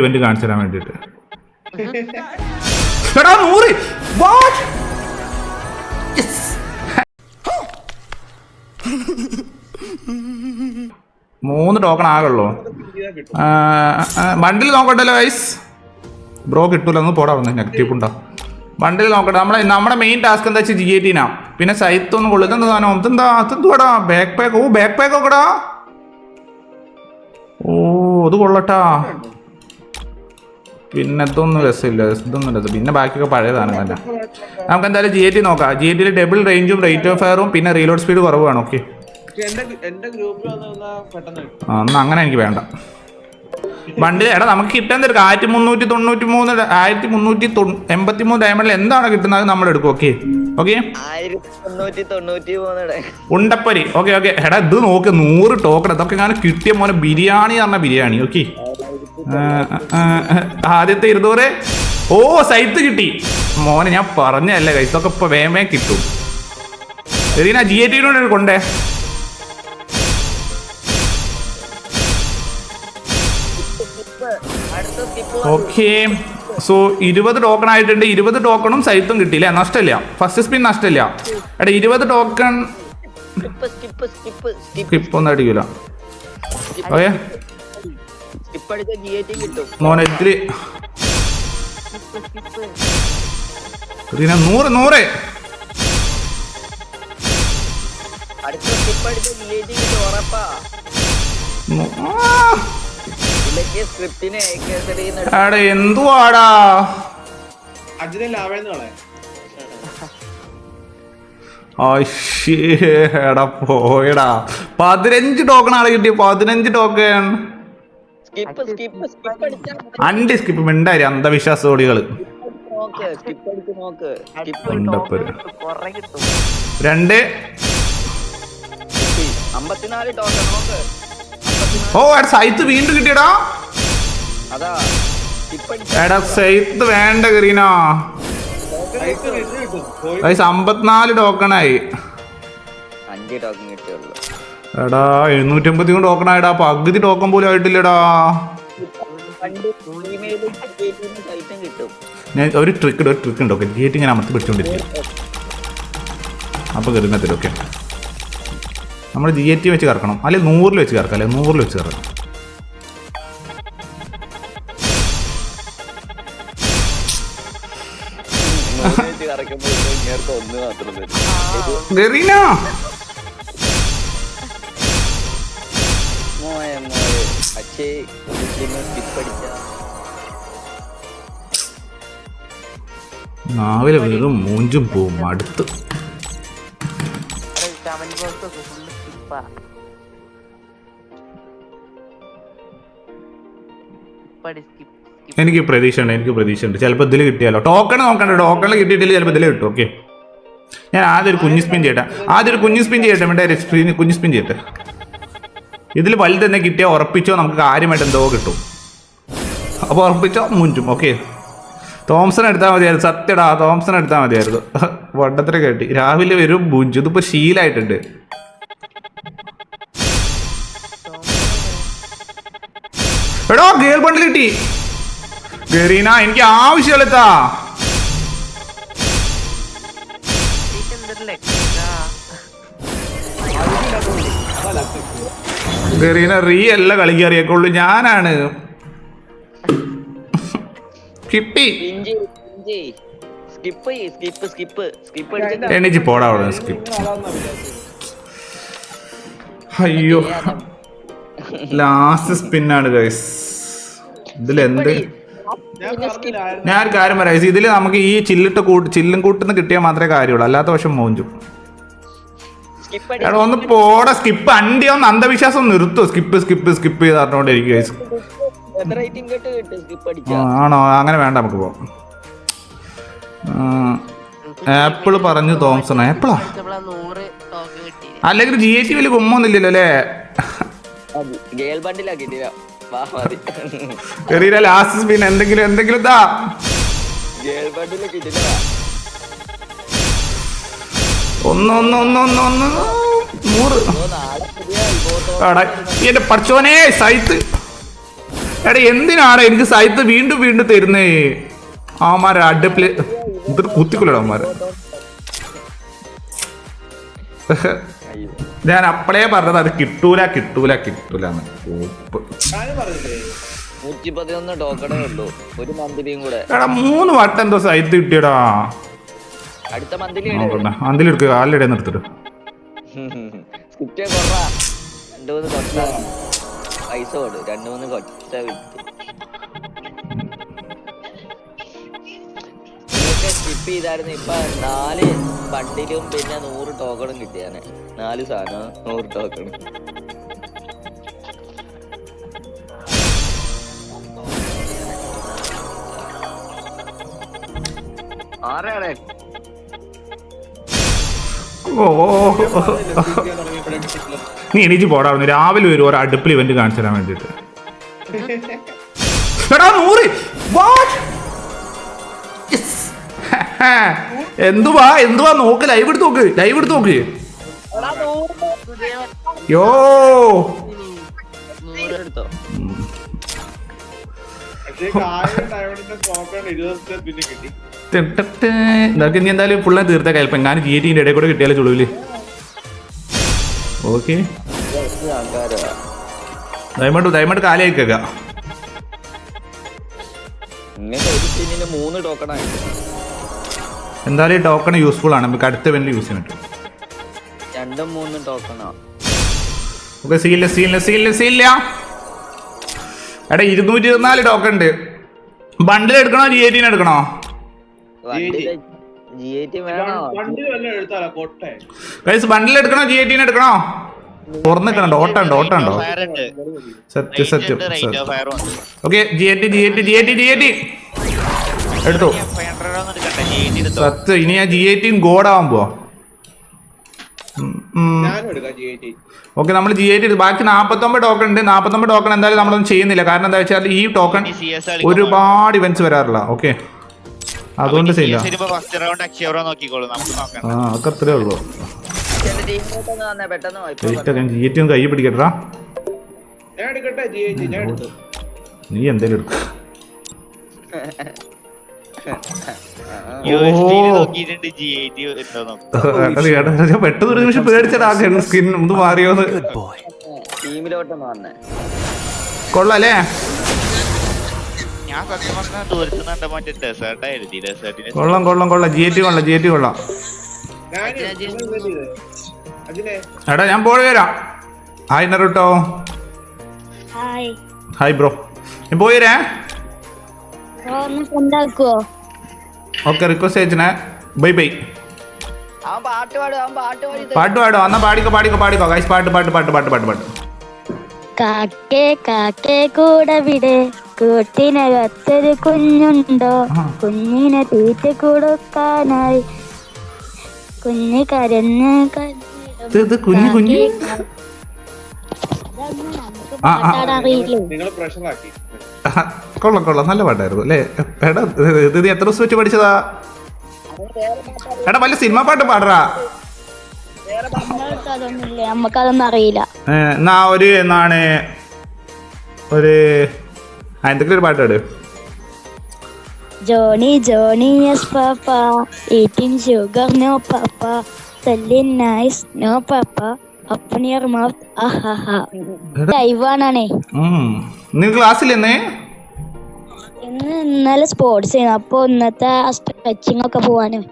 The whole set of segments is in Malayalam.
ഇവന്റ് കാണിച്ചു തരാൻ വേണ്ടിട്ട് മൂന്ന് ടോക്കൺ ആകുള്ളൂ ബണ്ടിൽ നോക്കട്ടല്ലോ വൈസ് ബ്രോ കിട്ടൂല. ഒന്ന് പോടാ ഒന്ന് നെഗറ്റീവ് ഉണ്ടോ? ബണ്ടിൽ നോക്കട്ടെ. നമ്മളെ നമ്മുടെ മെയിൻ ടാസ്ക് എന്താ വെച്ചാൽ ജി എ ടീനാ പിന്നെ സൈത്ത് ഒന്നും കൊള്ളുന്ന സാധനം? ഇതെന്താ? അതെന്തുവാടാ ബാക്ക് പാക്ക് ഓ ബാക്ക് പാക്ക് നോക്കടാ ഓ അത് കൊള്ളട്ടാ. പിന്നെ ഇതൊന്നും രസമില്ല ഇതൊന്നും രസം പിന്നെ ബാക്കിയൊക്കെ പഴയ സാധനം തന്നെ. നമുക്ക് എന്തായാലും ജി എ ടി നോക്കാം. ജി എ ടിയിൽ ഡബിൾ റേഞ്ചും റേറ്റ് ഓഫ് ഫയറും പിന്നെ റീലോഡ് സ്പീഡ് കുറവാണ് ഓക്കെ പക്ഷെ എന്റെ എന്റെ ഗ്രൂപ്പിൽ വന്ന് നിന്നാ പെട്ടെന്ന് ആ എന്നാ അങ്ങനെ എനിക്ക് വേണ്ട. വണ്ടി എടാ നമുക്ക് കിട്ടാൻ തരും ആയിരത്തി മുന്നൂറ്റി തൊണ്ണൂറ്റി മൂന്ന് ആയിരത്തി മുന്നൂറ്റി എൺപത്തി മൂന്ന് ഡയമണ്ടിൽ എന്താണ് കിട്ടുന്നത് നമ്മൾ എടുക്കും ഓക്കെ ഓക്കെ ഉണ്ടപ്പരി. ഓക്കെ ഓക്കെ എടാ ഇത് നോക്ക് നൂറ് ടോക്കൺ ഇതൊക്കെ ഞാൻ കിട്ടിയ മോനെ ബിരിയാണി പറഞ്ഞ ബിരിയാണി ഓക്കെ ആദ്യത്തെ ഇരുന്നൂറ്. ഓ സൈത്ത് കിട്ടി. മോനെ ഞാൻ പറഞ്ഞല്ലേ കൈസ് ഇതൊക്കെ ഇപ്പൊ വേമേ കിട്ടും. എതിനാ ജി എ ടിയിലൂടെ കൊണ്ടേ. ഓക്കെ സോ ഇരുപത് ടോക്കൺ ആയിട്ടുണ്ട്. ഇരുപത് ടോക്കണും സൈത്തും കിട്ടിയില്ല? നഷ്ടമില്ല. ഫസ്റ്റ് സ്പിൻ നഷ്ടമില്ല. എടാ ഇരുപത് ടോക്കൺ സ്കിപ്പ് ഒന്നും അടിക്കൂല. ഓക്കെ സ്കിപ്പ് അടിച്ച ജി എ ടി കിട്ടും. മോനെ നൂറ് നൂറ്. അടുത്ത സ്കിപ്പ് അടിച്ച ജി എ ടി കിട്ടും ഉറപ്പാ. നൂ- ആ, ഇല്ലെങ്കിൽ സ്ക്രിപ്റ്റിന് എടാ എന്തുവാടാ? അജിനെ ലാവേന്ന് പോയടാ. പതിനഞ്ച് ടോക്കൺ ആണ് കിട്ടിയ പതിനഞ്ച് ടോക്കൺ അണ്ടി സ്കിപ്പ് മിണ്ടായി അന്ധവിശ്വാസോടികൾ രണ്ട്. അമ്പത്തിനാല് ടോക്കൺ നോക്ക്. ഓ എടാ സൈത്ത് വീണ്ടും കിട്ടിയടാ. എടാ സൈത്ത് വേണ്ട കരീന. സൈറ്റ് ഇത് ഗൈസ് അമ്പത്തിനാല് ടോക്കണായി. അഞ്ച് ടോക്കൺ കിട്ടിയുള്ളൂ. എടാ എഴുന്നൂറ്റമ്പത്തി കൊണ്ട് ടോക്കൺ എടാ പകുതി ടോക്കൺ പോലും ആയിട്ടില്ലടാ. ഞാൻ ഒരു ട്രിക്ക് ഒരു ട്രിക്ക് ഉണ്ട് ഓക്കെ ഗേറ്റ് ഞാൻ അമർത്തി പിടിച്ചോണ്ടിരിക്കും. അപ്പൊ കയറുന്ന തരും ഓക്കെ നമ്മൾ ജി എ ടി വെച്ച് കറക്കണം. അല്ലെ നൂറിൽ വെച്ച് കറക്കാം അല്ലെ? നൂറിൽ വെച്ച് കറക്കാം. കറക്കുമ്പോൾ ഇങ്ങേർക്ക് ഒന്ന് മാത്രം ഗറീന! നാവിലെ വീറും മൂഞ്ചും പോവും അടുത്ത് എനിക്ക് പ്രതീക്ഷ ഉണ്ട് എനിക്ക് പ്രതീക്ഷ ഉണ്ട് ചിലപ്പോൾ ഇതിൽ കിട്ടിയാലോ. ടോക്കൺ നോക്കണ്ട ടോക്കൺ കിട്ടിയിട്ടില്ല ചിലപ്പോൾ ഇതിൽ കിട്ടും ഓക്കെ ഞാൻ ആദ്യം ഒരു കുഞ്ഞു സ്പിൻ ചെയ്യട്ടെ. ആദ്യം ഒരു കുഞ്ഞു സ്പിൻ ചെയ്യട്ടെ വേണ്ട സ്ക്രീനിൽ കുഞ്ഞു സ്പിൻ ചെയ്യട്ടെ. ഇതിൽ വലുത് തന്നെ കിട്ടിയാൽ ഉറപ്പിച്ചോ? നമുക്ക് കാര്യമായിട്ട് എന്തോ കിട്ടും. അപ്പോൾ ഉറപ്പിച്ചോ മുഞ്ചും. ഓക്കെ തോംസൺ എടുത്താൽ മതിയായിരുന്നു. സത്യടാ തോംസൺ എടുത്താൽ മതിയായിരുന്നു. വട്ടത്ര കേട്ടി. രാവിലെ വരും മുഞ്ചും. ഇതിപ്പോൾ ശീലായിട്ടുണ്ട്. എടോ ഗേൾ ബണ്ടിൽ കിട്ടി. ഗരീന എനിക്ക് ആവശ്യമില്ലത്താ ഗറീന റീ അല്ല കളിക്ക് അറിയാക്കുള്ളൂ ഞാനാണ്. കിട്ടി എണീച്ച് പോടാ അവിടെ സ്കിപ്പ് അയ്യോ. ലാസ്റ്റ് സ്പിന്നാണ് ഗൈസ് ഇതിലെന്ത് ഞാൻ ഒരു കാര്യം പറയാം. ഇതിൽ നമുക്ക് ഈ ചില്ലിട്ട് കൂട്ട് ചില്ലും കൂട്ടുന്ന കിട്ടിയാൽ മാത്രമേ കാര്യമുള്ളൂ. അല്ലാത്ത വശം മോഞ്ചും. എടാ ഒന്ന് പോടാ സ്കിപ്പ്. അണ്ടി ഒന്ന് അന്ധവിശ്വാസം നിർത്തു. സ്കിപ്പ് സ്കിപ്പ് സ്കിപ്പ് ചെയ്ത് അറിഞ്ഞോണ്ടിരിക്കും ആണോ? അങ്ങനെ വേണ്ട നമുക്ക് പോവാം. ആപ്പിൾ പറഞ്ഞു തോംസൺ ആപ്പിളാ? അല്ലെങ്കിൽ ജി എച്ച് വലിയ കുമ്മൊന്നുമില്ലല്ലോ അല്ലേ? ലാസ്റ്റ് സ്പിൻ എന്തെങ്കിലും എന്തെങ്കിലും താ നൂറ്. എന്റെ പഠിച്ചോനെ സൈത്ത്. എടാ എന്തിനാണ് എനിക്ക് സൈത്ത് വീണ്ടും വീണ്ടും തരുന്നേ? അവന്മാരെ അടുപ്പിൽ ഇത് കുത്തിക്കൊല്ലടാ അവന്മാരെ ഞാൻ അപ്പളേ പറഞ്ഞത് അത് കിട്ടൂല കിട്ടൂല കിട്ടൂല എടാ മൂന്ന് വട്ടം എന്തോ സൈത്ത് കിട്ടിയടാ. അടുത്ത മന്ത്ലി എടുക്കുക അതിലെടുക്കുക കാലിടെ നിർത്തിട്ട് സ്കിപ്റ്റേ കൊറ രണ്ട് മൂന്ന് കൊട്ട. പൈസ കൊടു. രണ്ട് മൂന്ന് കൊട്ട വിറ്റ്. സ്കിപ്പ് ചെയ്തായിരുന്നു. ഇപ്പൊ നാല് ബണ്ടിലും പിന്നെ നൂറ് ടോക്കണും കിട്ടിയാണ് നാല് സാധനം നൂറ് ടോക്കണും ആരാണ്? ഓ. നീ എണീച്ച് പോടാവുന്നു രാവിലെ വരും ഒരു അടുപ്പിൽ ഇവന്റ് കാണിച്ചു തരാൻ വേണ്ടിട്ട് എടാ നൂറ്. എന്തുവാ എന്തുവാ നോക്ക് ലൈവ് എടുത്ത് നോക്ക് ലൈവ് എടുത്ത് നോക്ക്. യോ. ഇരുപത് പിന്നെ കിട്ടി. ഇതൊക്കെ ഇനി എന്തായാലും ഫുള്ളെ തീർത്ത ചിലപ്പോ ഞാൻ ജി ടി ഇടയിൽ കൂടെ കിട്ടിയാലേ ചുളുവിൽ ഓക്കെ. ദയമായിട്ട് ദയമായിട്ട് കാലയക്കുക എന്തായാലും ഈ ടോക്കൺ യൂസ്ഫുൾ ആണ്. നമുക്ക് അടുത്ത വെല്ലിൽ യൂസ് ചെയ്യാൻ പറ്റും. രണ്ടും മൂന്നും ടോക്കണോ ഓക്കെ എടാ ഇരുന്നൂറ്റി ഇരുപത്തിനാല് ടോക്കൺ ഉണ്ട്. ബണ്ടിൽ എടുക്കണോ ജി എയ്റ്റീൻ എടുക്കണോ? ബണ്ടിൽ എടുക്കണോ ജി എയ്റ്റീൻ എടുക്കണോ തുറന്നിക്കണോ ഡോട്ട ഉണ്ടോ ഓട്ട ഉണ്ടോ ഫയർ ഉണ്ട് സത്യം സത്യം okay G eighty G I T G I T G I ഒന്നും എടുക്കണ്ട ജി എടുത്തോ സത്യം ഇനി ആ ജി എയ്റ്റീൻ ഗോഡാവുമ്പോ ഞാനും എടുക്കാം ജി ഐ ടി ഓക്കെ നമ്മൾ ജി എയ്റ്റി ബാക്കി നാൽപ്പത്തൊമ്പത് ടോക്കൺ ഉണ്ട് നാൽപ്പത്തൊമ്പത് ടോക്കൺ എന്തായാലും നമ്മളൊന്നും ചെയ്യുന്നില്ല കാരണം എന്താ വെച്ചാൽ ഈ ടോക്കൺ ഒരുപാട് ഇവന്റ്സ് വരാറില്ല ഓക്കെ അതുകൊണ്ട് ഫസ്റ്റ് റൗണ്ട് അക്ഷയറോ നോക്കിക്കോളൂ നമുക്ക് നോക്കാം. ആ അതൊക്കെ അത്രേ ഉള്ളൂ ജി കൈ പിടിക്കട്ടാ ഞാൻ എടുക്കട്ടെ ജി ഞാൻ എടുത്തു. നീ എന്തേലും എടുക്ക. പെട്ടെന്ന് ഒരു നിമിഷം പേടിച്ചടാ സ്കിൻ ഒന്ന് മാറിയോന്ന്. കൊള്ളാല്ലേ? ഞാൻ സത്യം പറഞ്ഞ ദൂരത്ത് കണ്ട മറ്റേ ഡെസേർട്ട് എഴുതി ഡെസേർട്ടിന് കൊള്ളാം കൊള്ളാം കൊള്ളാം. ജി ടി കൊള്ളാം ജി ടി കൊള്ളാം. അതിനെ എടാ ഞാൻ പോയി വരാം. ഹായ് നറുട്ടോ ഹായ് ബ്രോ ഞാൻ പോയി വരാ. ഓക്കെ റിക്വസ്റ്റ് അയച്ചനെ. ബൈ ബൈ പാട്ട് പാടും പാട്ട് എന്നാ പാടിക്കോ പാടിക്കോ പാടിക്കോ. ഗൈസ് പാട്ട് പാട്ട് പാട്ട് പാട്ട് പാട്ട് പാട്ട്. കാക്കേ കാക്കേ കൂടെ വിടെ. കൂട്ടിനകത്തൊരു കുഞ്ഞുണ്ടോ. കുഞ്ഞിനെ തീറ്റ കൊടുക്കാനായി. കുഞ്ഞ് കരഞ്ഞ കുഞ്ഞു കുഞ്ഞു? കൊള്ളാം കൊള്ളാം. നല്ല പാട്ടായിരുന്നു അല്ലേ? എടാ ഇത് എത്ര ദിവസം വെച്ച് പഠിച്ചതാ? എടാ വല്ല സിനിമ പാട്ട് പാടറാ. നമുക്കതൊന്നും അറിയില്ല. എന്നാ ഒരു എന്നാണ് ഒരു എന്തെങ്കിലും ഒരു പാട്ടാട് Johnny Johnny yes papa eating sugar no papa telling lies no papa open your mouth ആഹാ ലൈവാണേ ക്ലാസ്സിലെന്നേ ഇന്ന്? ഇന്നലെ സ്പോർട്സ് ചെയ്യുന്നു അപ്പൊ ഇന്നത്തെ സ്ട്രെച്ചിങ് ഒക്കെ പോവാനും.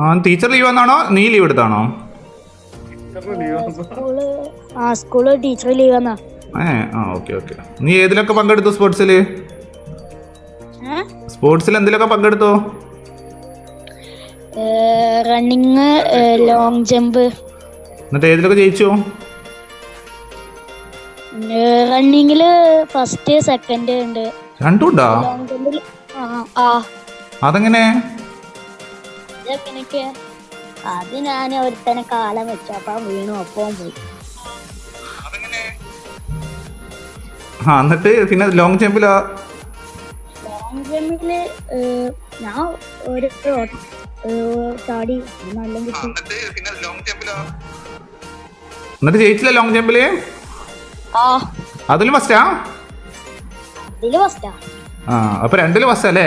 ആ ടീച്ചർ ലീവ് വന്നാണോ? നീ ലീവ് എടുത്താണോ? സ്കൂൾ ആ സ്കൂൾ ടീച്ചർ ലീവ് എന്നാ ഏ ആ ഓക്കെ ഓക്കെ. നീ ഏതിലൊക്കെ പങ്കെടുത്തു സ്പോർട്സിൽ സ്പോർട്സിൽ എന്തിലൊക്കെ പങ്കെടുത്തു? Running long jump. എന്നിട്ട് ഏതിലൊക്കെ ജയിച്ചു? റണ്ണിങ്ങിൽ ഫസ്റ്റ് സെക്കൻഡ് ഉണ്ട്. രണ്ടും ഉണ്ടോ? ആ ആ. അതെങ്ങനെ? അത് ഞാൻ ഒരുത്തനെ കാലം വെച്ചു അപ്പൊ വീണു അപ്പം പോയി. ആ എന്നിട്ട് പിന്നെ ലോങ് ജമ്പിലോ ലോങ് ജമ്പിൽ ഞാൻ ഒരു ചാടി എന്നിട്ട് ജയിച്ചില്ല ലോങ് ജമ്പിൽ അതിലും ഫസ്റ്റാ ഫസ്റ്റാ ആ. അപ്പൊ രണ്ടിൽ ബസ് അല്ലേ?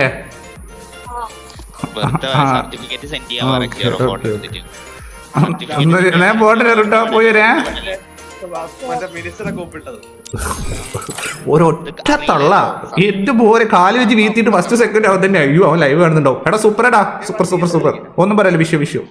ഞാൻ പോട്ടെ കേട്ടോ പോയി വരാ. ഒരൊറ്റ തള്ള. എന്റെ പോലെ കാൽ വെച്ച് വീത്തിയിട്ട് ഫസ്റ്റ് സെക്കൻഡ് അവൻ തന്നെ. അയ്യോ അവൻ ലൈവ് കാണുന്നുണ്ടാവും. എടാ സൂപ്പർ എടാ. സൂപ്പർ സൂപ്പർ സൂപ്പർ ഒന്നും പറയല്ല വിഷു വിഷു.